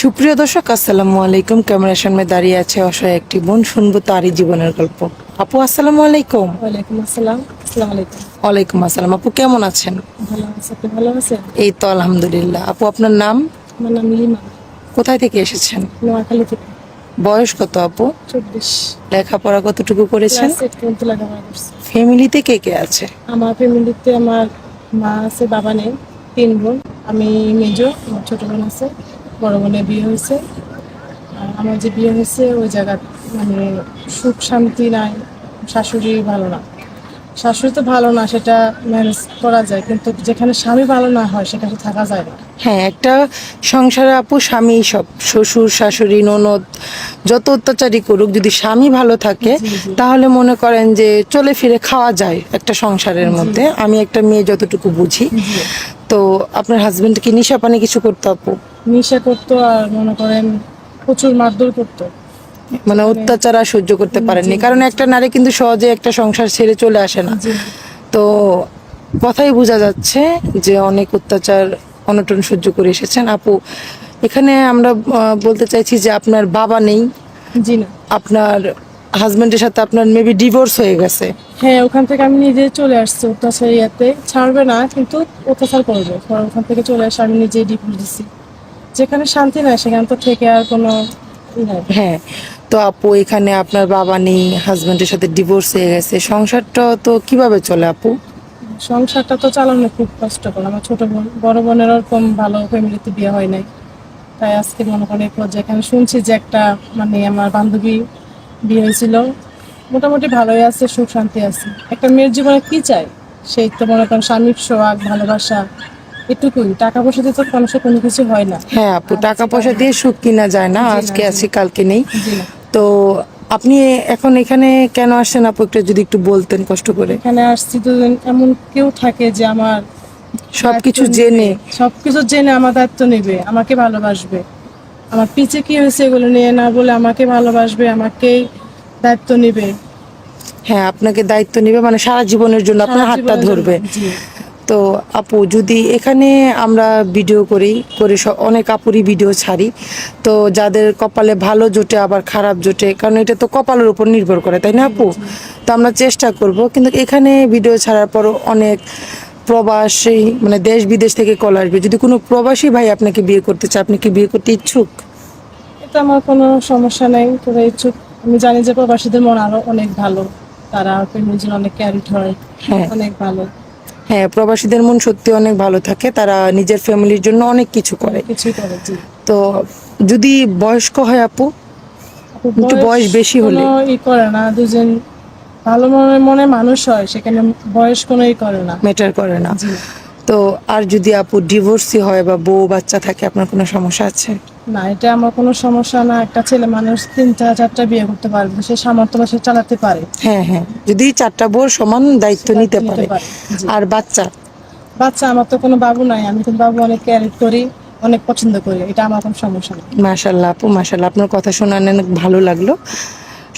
সুপ্রিয় দর্শক আসসালামু আলাইকুম। ক্যামেরার সামনে দাঁড়িয়ে আছে অসহায় একটি বোন। শুনব তারই জীবনের গল্প। আপু আসসালামু আলাইকুম। ওয়ালাইকুম আসসালাম। আসসালামু আলাইকুম। ওয়ালাইকুম আসসালাম। আপু কেমন আছেন? ভালো আছে। আপনি ভালো আছেন? এই তো আলহামদুলিল্লাহ। আপু আপনার নাম? আমার নাম লিমা কোথায় থেকে এসেছেন? নোয়াখালী থেকে। বয়স কত আপু? চব্বিশ। লেখাপড়া কতটুকু করেছেন? ফ্যামিলিতে কে কে আছে? আমার ফ্যামিলিতে আমার মা আছে বাবা নেই তিন বোন। আমি মেজো আমার ছোট বোন আছে। বড় বোনের বিয়ে হয়েছে। আর আমার যে বিয়ে হয়েছে ওই জায়গা মানে সুখ শান্তি নাই শাশুড়ি ভালো না। শাশুড়ি তো ভালো না সেটা ম্যানেজ করা যায় কিন্তু যেখানে স্বামী ভালো না হয় সেখানে থাকা যায় না। হ্যাঁ একটা সংসারে আপু স্বামী সব শ্বশুর শাশুড়ি ননদ যত অত্যাচারই করুক যদি স্বামী ভালো থাকে তাহলে মনে করেন যে চলে ফিরে খাওয়া যায় একটা সংসারের মধ্যে। আমি একটা মেয়ে যতটুকু বুঝি। তো আপনার হাজবেন্ড কি নিশা পানি কিছু করতো আপু? নেশা করতো আর মনে করেন প্রচুর মারধর করতো। মানে অত্যাচার আর সহ্য করতে পারেননি। কারণ একটা নারী কিন্তু সহজে একটা সংসার ছেড়ে চলে আসে না। তো কথাই বোঝা যাচ্ছে যে অনেক অত্যাচার অনটন সহ্য করে এসেছেন। আপু এখানে আমরা বলতে চাইছি যে আপনার বাবা নেই। জি না। আপনার হাজবেন্ডের সাথে আপনার মেবি ডিভোর্স হয়ে গেছে। হ্যাঁ ওখান থেকে আমি নিজে চলে আসছি অত্যাচার ইয়াতে ছাড়বে না কিন্তু অত্যাচার করবে। ওখান থেকে চলে আসে আমি নিজে ডিভোর্স দিছি। যেখানে শান্তি নাই সেখানে তো থেকে আর কোনো। হ্যাঁ তো আপু এখানে আপনার বাবা নেই হাজবেন্ডের সাথে ডিভোর্স হয়ে গেছে সংসারটা তো কীভাবে চলে আপু? সংসারটা তো চালানো খুব কষ্টকর আমার ছোট বোন বড় বোনের ওরকম ভালো ফ্যামিলিতে বিয়ে হয় নাই। তাই আজকে মনে করেন এই পর্যায়ে শুনছি যে একটা মানে আমার বান্ধবী বিয়ে হয়েছিল মোটামুটি ভালোই আছে সুখ শান্তি আছে। একটা মেয়ের জীবনে কি চাই? সেই তো মনে করেন স্বামীর সোয়াগ ভালোবাসা এটুকুই টাকা পয়সা দিয়ে তো মানুষের কোনো কিছু হয় না। হ্যাঁ আপু টাকা পয়সা দিয়ে সুখ কিনা যায় না আজকে আছি কালকে নেই। তো আপনি এখন এখানে কেন আসছেন আপু একটু যদি একটু বলতেন কষ্ট করে? এখানে আসছি তো এমন কেউ থাকে যে আমার সবকিছু জেনে। সবকিছু জেনে আমার দায়িত্ব নেবে আমাকে ভালোবাসবে। আমার পিছে কি হয়েছে এগুলো নিয়ে না বলে আমাকে ভালোবাসবে আমাকেই দায়িত্ব নেবে। হ্যাঁ আপনাকে দায়িত্ব নেবে মানে সারা জীবনের জন্য আপনার হাতটা ধরবে। তো আপু যদি এখানে আমরা ভিডিও করি করে স- অনেক আপুরই ভিডিও ছাড়ি। তো যাদের কপালে ভালো জোটে আবার খারাপ জোটে কারণ এটা তো কপালের উপর নির্ভর করে তাই না আপু? তো আমরা চেষ্টা করব কিন্তু এখানে ভিডিও ছাড়ার পর অনেক প্রবাসী মানে দেশ বিদেশ থেকে কল আসবে। যদি কোনো প্রবাসী ভাই আপনাকে বিয়ে করতে চায় আপনি কি বিয়ে করতে ইচ্ছুক? এটা আমার কোনো সমস্যা নেই তোরা ইচ্ছুক। আমি জানি যে প্রবাসীদের মন আরও অনেক ভালো তারা জন্য অনেক ক্যারিট হয় হ্যাঁ। অনেক ভালো। হ্যাঁ প্রবাসীদের মন সত্যি অনেক ভালো থাকে তারা নিজের ফ্যামিলির জন্য অনেক কিছু করে। তো যদি বয়স্ক হয় আপু? একটু বয়স বেশি হলে। ই করে না দুজন ভালো মনে মনে মানুষ হয় সেখানে বয়স কোনো ই করে না। ম্যাটার করে না। তো আর যদি আপু ডিভোর্সি হয় বা বউ বাচ্চা থাকে আপনার কোনো সমস্যা আছে? না এটা আমার কোনো সমস্যা না। একটা ছেলে মানুষ তিনটা চারটা বিয়ে করতে পারবে সে সামর্থ্য সে চালাতে পারে। হ্যাঁ হ্যাঁ। যদি চারটা বউ সমান দায়িত্ব নিতে পারে। আর বাচ্চা? বাচ্চা আমার তো কোনো বাবু নাই। আমি তো বাবু অনেক ক্যারি করি অনেক পছন্দ করি। এটা আমার কোনো সমস্যা নেই মাশাল্লাহ আপু মাশাল্লাহ। আপনার কথা শোনা অনেক ভালো লাগল।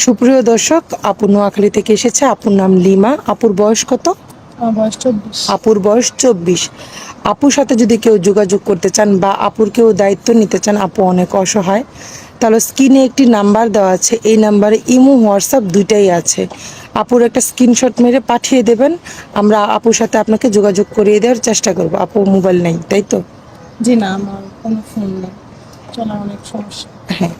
সুপ্রিয় দর্শক আপু নোয়াখালী থেকে এসেছে। আপুর নাম লিমা। আপুর বয়স কত? আপুর বয়স চব্বিশ। আপুর সাথে যদি কেউ যোগাযোগ করতে চান বা আপুর কেউ দায়িত্ব নিতে চান আপু অনেক অসহায়। তাহলে স্ক্রিনে একটি নাম্বার দেওয়া আছে। এই নাম্বারে ইমো হোয়াটসঅ্যাপ দুইটাই আছে। আপুর একটা স্ক্রিনশট মেরে পাঠিয়ে দেবেন। আমরা আপুর সাথে আপনাকে যোগাযোগ করিয়ে দেওয়ার চেষ্টা করব। আপু মোবাইল নেই তাই তো? জি না আমার কোনো ফোন নেই। চলা অনেক সমস্যা। হ্যাঁ।